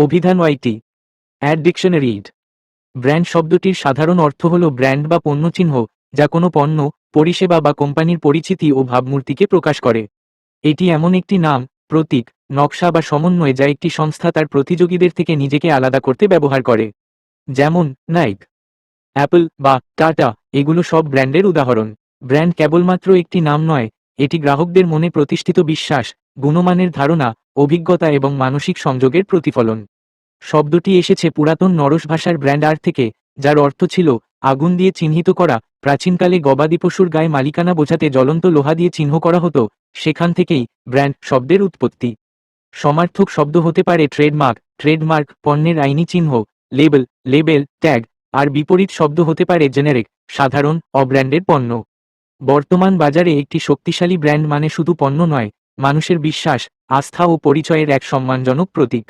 অভিধান ওয়াইটি অ্যাড ডিকশনারি ইড ব্র্যান্ড শব্দটির সাধারণ অর্থ হল ব্র্যান্ড বা পণ্যচিহ্ন, যা কোনো পণ্য, পরিষেবা বা কোম্পানির পরিচিতি ও ভাবমূর্তিকে প্রকাশ করে। এটি এমন একটি নাম, প্রতীক, নকশা বা সমন্বয় যা একটি সংস্থা তার প্রতিযোগীদের থেকে নিজেকে আলাদা করতে ব্যবহার করে। যেমন, নাইক, অ্যাপল বা টাটা, এগুলো সব ব্র্যান্ডের উদাহরণ। ব্র্যান্ড কেবলমাত্র একটি নাম নয়, এটি গ্রাহকদের মনে প্রতিষ্ঠিত বিশ্বাস, গুণমানের ধারণা অভিজ্ঞতা এবং মানসিক সংযোগের প্রতিফলন। শব্দটি এসেছে পুরাতন নরস ভাষার ব্র্যান্ড আর থেকে, যার অর্থ ছিল, আগুন দিয়ে চিহ্নিত করা, প্রাচীনকালে গবাদি পশুর গায়ে মালিকানা বোঝাতে জ্বলন্ত লোহা দিয়ে চিহ্ন করা হতো, সেখান থেকেই ব্র্যান্ড শব্দের উৎপত্তি। সমার্থক শব্দ হতে পারে ট্রেডমার্ক ট্রেডমার্ক, পণ্যের আইনি চিহ্ন, লেবেল লেবেল, ট্যাগ, আর বিপরীত শব্দ হতে পারে জেনেরিক, সাধারণ, অব্র্যান্ডের পণ্য। বর্তমান বাজারে একটি শক্তিশালী ব্র্যান্ড মানে শুধু পণ্য নয়, মানুষের বিশ্বাস আস্থা ও পরিচয়ের এক সম্মানজনক প্রতীক।